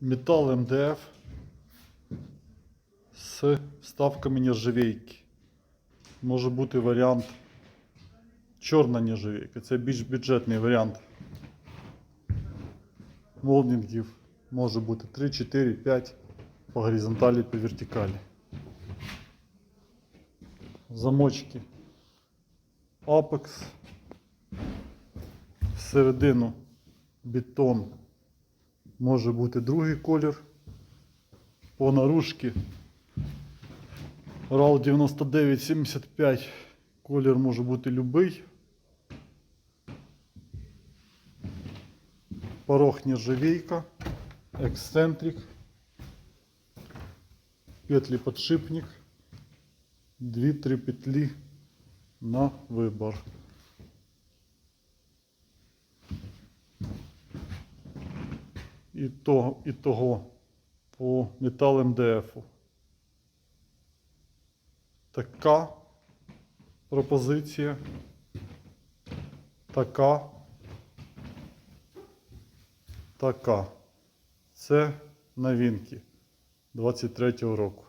Метал МДФ з вставками нержавейки. Може бути варіант чорна нержавейка. Це більш бюджетний варіант. Молдингів може бути 3, 4, 5 по горизонталі, по вертикалі. Замочки. Apex. Всередину бетон може бути другий колір. По наружці RAL 9975 колір може бути любий. Порог нержавейка, ексцентрик, петлі подшипник, 2-3 петлі на вибор. І того, і того по метал МДФ. Така пропозиція. Така. Така. Це новинки 23-го року.